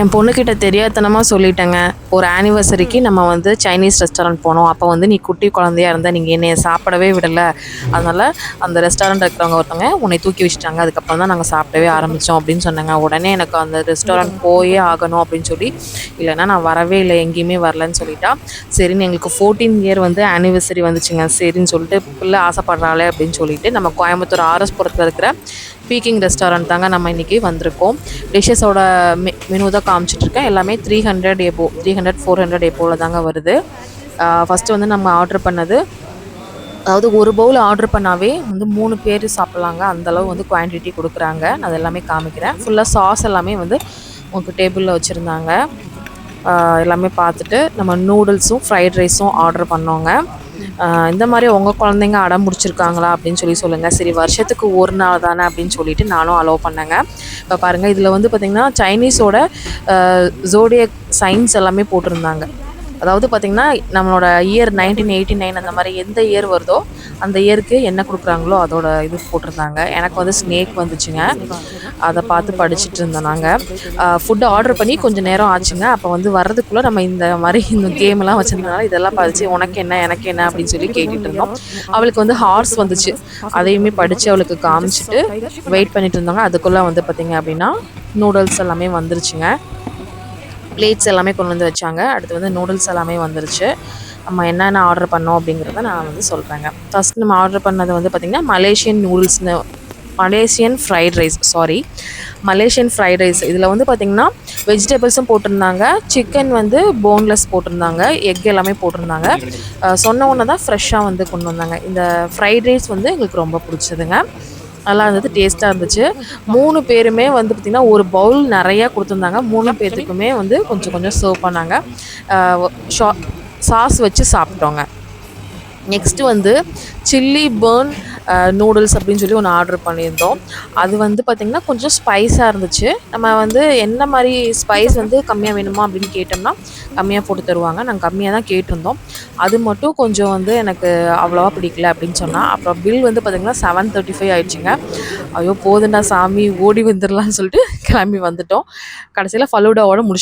என் பொண்ணுக்கிட்ட தெரியாதனமாக சொல்லிட்டேங்க. ஒரு ஆனிவர்சரிக்கு நம்ம வந்து சைனீஸ் ரெஸ்டாரண்ட் போனோம். அப்போ வந்து நீ குட்டி குழந்தையா இருந்தால் நீங்கள் என்னைய சாப்பிடவே விடலை. அதனால் அந்த ரெஸ்டாரண்ட் இருக்கிறவங்க ஒருத்தவங்க உன்னை தூக்கி வச்சுட்டாங்க. அதுக்கப்புறம் தான் நாங்கள் சாப்பிடவே ஆரம்பித்தோம் அப்படின்னு சொன்னாங்க. உடனே எனக்கு அந்த ரெஸ்டாரண்ட் போயே ஆகணும் அப்படின்னு சொல்லி இல்லைன்னா நான் வரவே இல்லை எங்கேயுமே வரலன்னு சொல்லிட்டா. சரின்னு எங்களுக்கு ஃபோர்டீன் இயர் வந்து ஆனிவர்சரி வந்துச்சுங்க. சரின்னு சொல்லிட்டு பிள்ளை ஆசைப்படுறாளே அப்படின்னு சொல்லிட்டு நம்ம கோயம்புத்தூர் ஆர்எஸ்புரத்தில் இருக்கிற பீக்கிங் ரெஸ்டாரண்ட் தாங்க நம்ம இன்றைக்கி வந்திருக்கோம். டிஷ்ஷஸோட மெ மெனு தான் காமிச்சிட்ருக்கேன் எல்லாமே three hundred above three hundred four hundred ஏபோவில் தாங்க வருது. ஃபஸ்ட்டு வந்து நம்ம ஆர்டர் பண்ணது அதாவது ஒரு பவுல் ஆர்டர் பண்ணாவே வந்து மூணு பேர் சாப்பிட்லாங்க. அந்தளவு வந்து குவான்டிட்டி கொடுக்குறாங்க. நான் அது எல்லாமே காமிக்கிறேன். ஃபுல்லாக சாஸ் எல்லாமே வந்து உங்களுக்கு டேபிளில் வச்சுருந்தாங்க. எல்லாமே பார்த்துட்டு நம்ம நூடுல்ஸும் ஃப்ரைட் ரைஸும் ஆர்டர் பண்ணோங்க. இந்த மாதிரி உங்கள் குழந்தைங்க அடம் முடிச்சிருக்காங்களா அப்படின்னு சொல்லி சொல்லுங்கள் சரி வருஷத்துக்கு ஒரு நாள் தானே அப்படின்னு சொல்லிட்டு நானும் அலோவ் பண்ணேங்க. இப்போ பாருங்கள் இதில் வந்து பார்த்திங்கன்னா சைனீஸோட ஜோடியக் சயின்ஸ் எல்லாமே போட்டிருந்தாங்க. அதாவது பார்த்திங்கன்னா நம்மளோட இயர் நைன்டீன் எயிட்டி நைன் அந்த மாதிரி எந்த இயர் வருதோ அந்த இயருக்கு என்ன கொடுக்குறாங்களோ அதோட இது போட்டிருந்தாங்க. எனக்கு வந்து ஸ்னேக் வந்துச்சுங்க. அதை பார்த்து படிச்சுட்டு இருந்தோம் நாங்கள் ஃபுட்டு ஆர்டர் பண்ணி கொஞ்சம் நேரம் ஆச்சுங்க. அப்போ வந்து வர்றதுக்குள்ளே நம்ம இந்த மாதிரி இந்த கேம்லாம் வச்சுருந்தனால இதெல்லாம் படித்து உனக்கு என்ன எனக்கு என்ன அப்படின்னு சொல்லி கேட்டுட்டு இருந்தோம். அவளுக்கு வந்து ஹார்ஸ் வந்துச்சு. அதையுமே படித்து அவளுக்கு காமிச்சிட்டு வெயிட் பண்ணிட்டு இருந்தாங்க. அதுக்குள்ளே வந்து பார்த்திங்க அப்படின்னா நூடுல்ஸ் எல்லாமே வந்துருச்சுங்க. பிளேட்ஸ் எல்லாமே கொண்டு வந்து வச்சாங்க. அடுத்து வந்து நூடுல்ஸ் எல்லாமே வந்துருச்சு. நம்ம என்னென்ன ஆர்டர் பண்ணோம் அப்படிங்கிறத நான் வந்து சொல்கிறேங்க ஃபஸ்ட் நம்ம ஆர்டர் பண்ணது வந்து பார்த்திங்கன்னா Malaysian நூடுல்ஸ்னு Malaysian fried rice sorry Malaysian fried rice இதில் வந்து பார்த்திங்கன்னா வெஜிடபிள்ஸும் போட்டிருந்தாங்க. சிக்கன் வந்து போன்லெஸ் போட்டிருந்தாங்க. எக் எல்லாமே போட்டிருந்தாங்க. சொன்ன ஒன்று தான் ஃப்ரெஷ்ஷாக வந்து கொண்டு வந்தாங்க. இந்த ஃப்ரைட் ரைஸ் வந்து எங்களுக்கு ரொம்ப பிடிச்சதுங்க. நல்லா இருந்தது டேஸ்ட்டாக இருந்துச்சு. மூணு பேருமே வந்து பார்த்திங்கன்னா ஒரு பவுல் நிறையா கொடுத்துருந்தாங்க. மூணு பேர்த்துக்குமே வந்து கொஞ்சம் கொஞ்சம் சர்வ் பண்ணாங்க. ஷா சாஸ் வச்சு சாப்பிட்டோங்க நெக்ஸ்ட்டு வந்து சில்லி பேர்ன் நூடுல்ஸ் அப்படின்னு சொல்லி ஒன்று ஆர்டர் பண்ணியிருந்தோம். அது வந்து பார்த்திங்கன்னா கொஞ்சம் ஸ்பைஸாக இருந்துச்சு. நம்ம வந்து என்ன மாதிரி ஸ்பைஸ் வந்து கம்மியாக வேணுமா அப்படின்னு கேட்டோம்னா கம்மியாக போட்டு தருவாங்க. நாங்கள் கம்மியாக தான் கேட்டிருந்தோம். அது மட்டும் கொஞ்சம் வந்து எனக்கு அவ்வளோவா பிடிக்கல அப்படின்னு சொன்னால் அப்புறம் பில் வந்து பார்த்திங்கன்னா செவன் தேர்ட்டி ஃபைவ் ஆயிடுச்சுங்க. ஐயோ போதுண்டா சாமி ஓடி வந்துடலாம்னு சொல்லிட்டு கிளம்பி வந்துட்டோம். கடைசியில் ஃபலூடாவோட முடிச்சிட்டோம்.